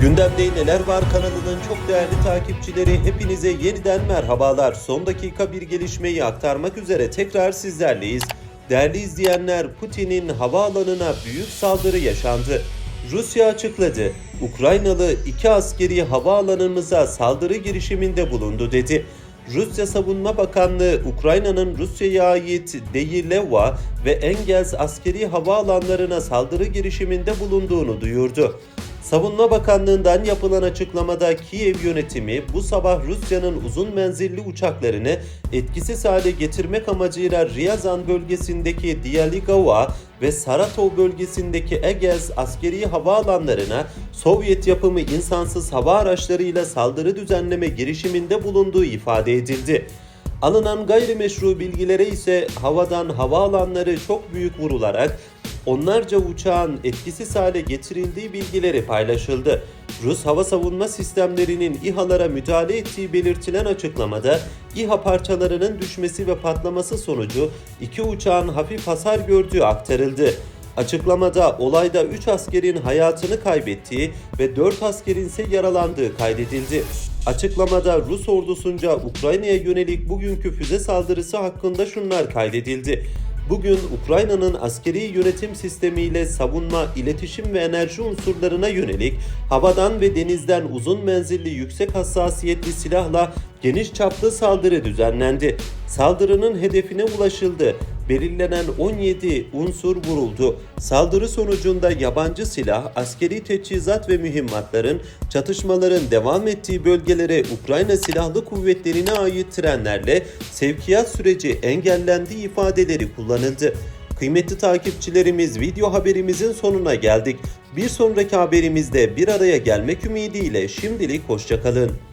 Gündemde neler var kanalının çok değerli takipçileri hepinize yeniden merhabalar. Son dakika bir gelişmeyi aktarmak üzere tekrar sizlerleyiz. Değerli izleyenler Putin'in havaalanına büyük saldırı yaşandı. Rusya açıkladı. Ukraynalı iki askeri havaalanımıza saldırı girişiminde bulundu dedi. Rusya Savunma Bakanlığı Ukrayna'nın Rusya'ya ait Deyileva ve Engels askeri havaalanlarına saldırı girişiminde bulunduğunu duyurdu. Savunma Bakanlığı'ndan yapılan açıklamada Kiev yönetimi bu sabah Rusya'nın uzun menzilli uçaklarını etkisiz hale getirmek amacıyla Ryazan bölgesindeki Dialigava ve Saratov bölgesindeki Egez askeri havaalanlarına Sovyet yapımı insansız hava araçlarıyla saldırı düzenleme girişiminde bulunduğu ifade edildi. Alınan gayrimeşru bilgilere ise havadan havaalanları çok büyük vurularak onlarca uçağın etkisiz hale getirildiği bilgileri paylaşıldı. Rus hava savunma sistemlerinin İHA'lara müdahale ettiği belirtilen açıklamada İHA parçalarının düşmesi ve patlaması sonucu iki uçağın hafif hasar gördüğü aktarıldı. Açıklamada olayda 3 askerin hayatını kaybettiği ve 4 askerin ise yaralandığı kaydedildi. Açıklamada Rus ordusunca Ukrayna'ya yönelik bugünkü füze saldırısı hakkında şunlar kaydedildi. Bugün Ukrayna'nın askeri yönetim sistemiyle savunma, iletişim ve enerji unsurlarına yönelik havadan ve denizden uzun menzilli yüksek hassasiyetli silahla geniş çaplı saldırı düzenlendi. Saldırının hedefine ulaşıldı. Belirlenen 17 unsur vuruldu. Saldırı sonucunda yabancı silah, askeri teçhizat ve mühimmatların çatışmaların devam ettiği bölgelere Ukrayna Silahlı Kuvvetleri'ne ait trenlerle sevkiyat süreci engellendiği ifadeleri kullanıldı. Kıymetli takipçilerimiz video haberimizin sonuna geldik. Bir sonraki haberimizde bir araya gelmek ümidiyle şimdilik hoşçakalın.